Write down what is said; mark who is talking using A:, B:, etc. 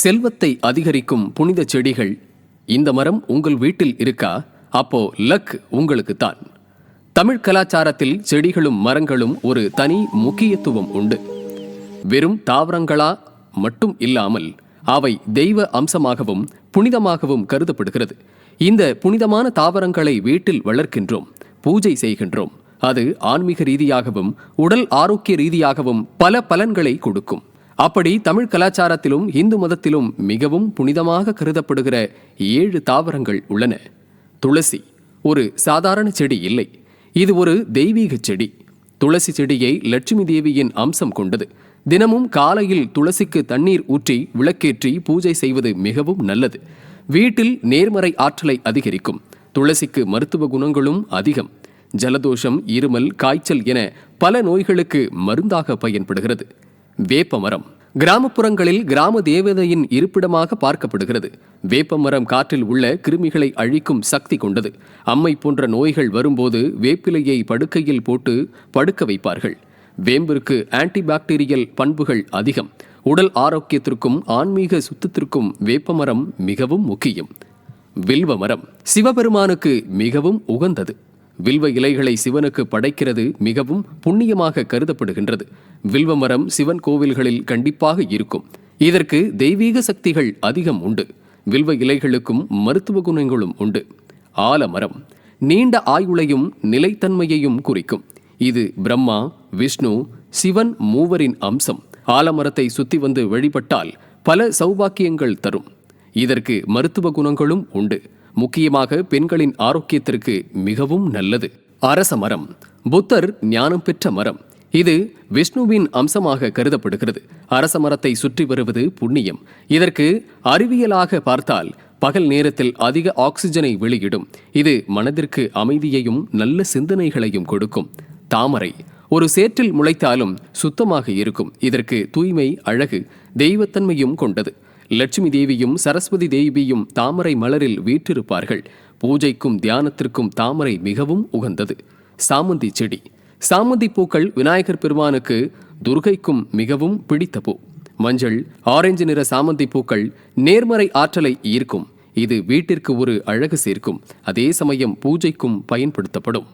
A: செல்வத்தை அதிகரிக்கும் புனித செடிகள் இந்த மரம் உங்கள் வீட்டில் இருக்கா? அப்போ லக் உங்களுக்கு தான் தமிழ் கலாச்சாரத்தில் செடிகளும் மரங்களும் ஒரு தனி முக்கியத்துவம் உண்டு. வெறும் தாவரங்களா மட்டும் இல்லாமல் அவை தெய்வ அம்சமாகவும் புனிதமாகவும் கருதப்படுகிறது. இந்த புனிதமான தாவரங்களை வீட்டில் வளர்க்கின்றோம் பூஜை செய்கின்றோம். அது ஆன்மீக ரீதியாகவும் உடல் ஆரோக்கிய ரீதியாகவும் பல பலன்களை கொடுக்கும். அப்படி தமிழ் கலாச்சாரத்திலும் இந்து மதத்திலும் மிகவும் புனிதமாக கருதப்படுகிற ஏழு தாவரங்கள் உள்ளன. துளசி ஒரு சாதாரண செடி இல்லை. இது ஒரு தெய்வீக செடி. துளசி செடியை லட்சுமி தேவியின் அம்சம் கொண்டது. தினமும் காலையில் துளசிக்கு தண்ணீர் ஊற்றி விளக்கேற்றி பூஜை செய்வது மிகவும் நல்லது. வீட்டில் நேர்மறை ஆற்றலை அதிகரிக்கும். துளசிக்கு மருத்துவ குணங்களும் அதிகம். ஜலதோஷம் இருமல் காய்ச்சல் என பல நோய்களுக்கு மருந்தாக பயன்படுகிறது. வேப்பமரம் கிராமப்புறங்களில் கிராம தேவதையின் இருப்பிடமாக பார்க்கப்படுகிறது. வேப்பமரம் காற்றில் உள்ள கிருமிகளை அழிக்கும் சக்தி கொண்டது. அம்மை போன்ற நோய்கள் வரும்போது வேப்பிலையை படுக்கையில் போட்டு படுக்க வைப்பார்கள். வேம்பிற்கு ஆன்டிபாக்டீரியல் பண்புகள் அதிகம். உடல் ஆரோக்கியத்திற்கும் ஆன்மீக சுத்தத்திற்கும் வேப்பமரம் மிகவும் முக்கியம். வில்வ மரம் சிவபெருமானுக்கு மிகவும் உகந்தது. வில்வ இலைகளை சிவனுக்கு படைக்கிறது மிகவும் புண்ணியமாக கருதப்படுகின்றது. வில்வ மரம் சிவன் கோவில்களில் கண்டிப்பாக இருக்கும். இதற்கு தெய்வீக சக்திகள் அதிகம் உண்டு. வில்வ இலைகளுக்கும் மருத்துவ குணங்களும் உண்டு. ஆலமரம் நீண்ட ஆயுளையும் நிலைத்தன்மையையும் குறிக்கும். இது பிரம்மா விஷ்ணு சிவன் மூவரின் அம்சம். ஆலமரத்தை சுத்தி வந்து வழிபட்டால் பல சௌபாக்கியங்கள் தரும். இதற்கு மருத்துவ குணங்களும் உண்டு. முக்கியமாக பெண்களின் ஆரோக்கியத்திற்கு மிகவும் நல்லது. அரச மரம் புத்தர் ஞானம் பெற்ற மரம். இது விஷ்ணுவின் அம்சமாக கருதப்படுகிறது. அரச மரத்தை சுற்றி வருவது புண்ணியம். இதற்கு அறிவியலாக பார்த்தால் பகல் நேரத்தில் அதிக ஆக்சிஜனை வெளியிடும். இது மனதிற்கு அமைதியையும் நல்ல சிந்தனைகளையும் கொடுக்கும். தாமரை ஒரு சேற்றில் முளைத்தாலும் சுத்தமாக இருக்கும். இதற்கு தூய்மை அழகு தெய்வத்தன்மையும் கொண்டது. லட்சுமி தேவியும் சரஸ்வதி தேவியும் தாமரை மலரில் வீற்றிருப்பார்கள். பூஜைக்கும் தியானத்திற்கும் தாமரை மிகவும் உகந்தது. சாமந்தி செடி. சாமந்தி பூக்கள் விநாயகர் பெருமானுக்கு துர்கைக்கும் மிகவும் பிடித்த பூ. மஞ்சள் ஆரஞ்சு நிற சாமந்தி பூக்கள் நேர்மறை ஆற்றலை ஈர்க்கும். இது வீட்டிற்கு ஒரு அழகு சேர்க்கும். அதே சமயம் பூஜைக்கும் பயன்படுத்தப்படும்.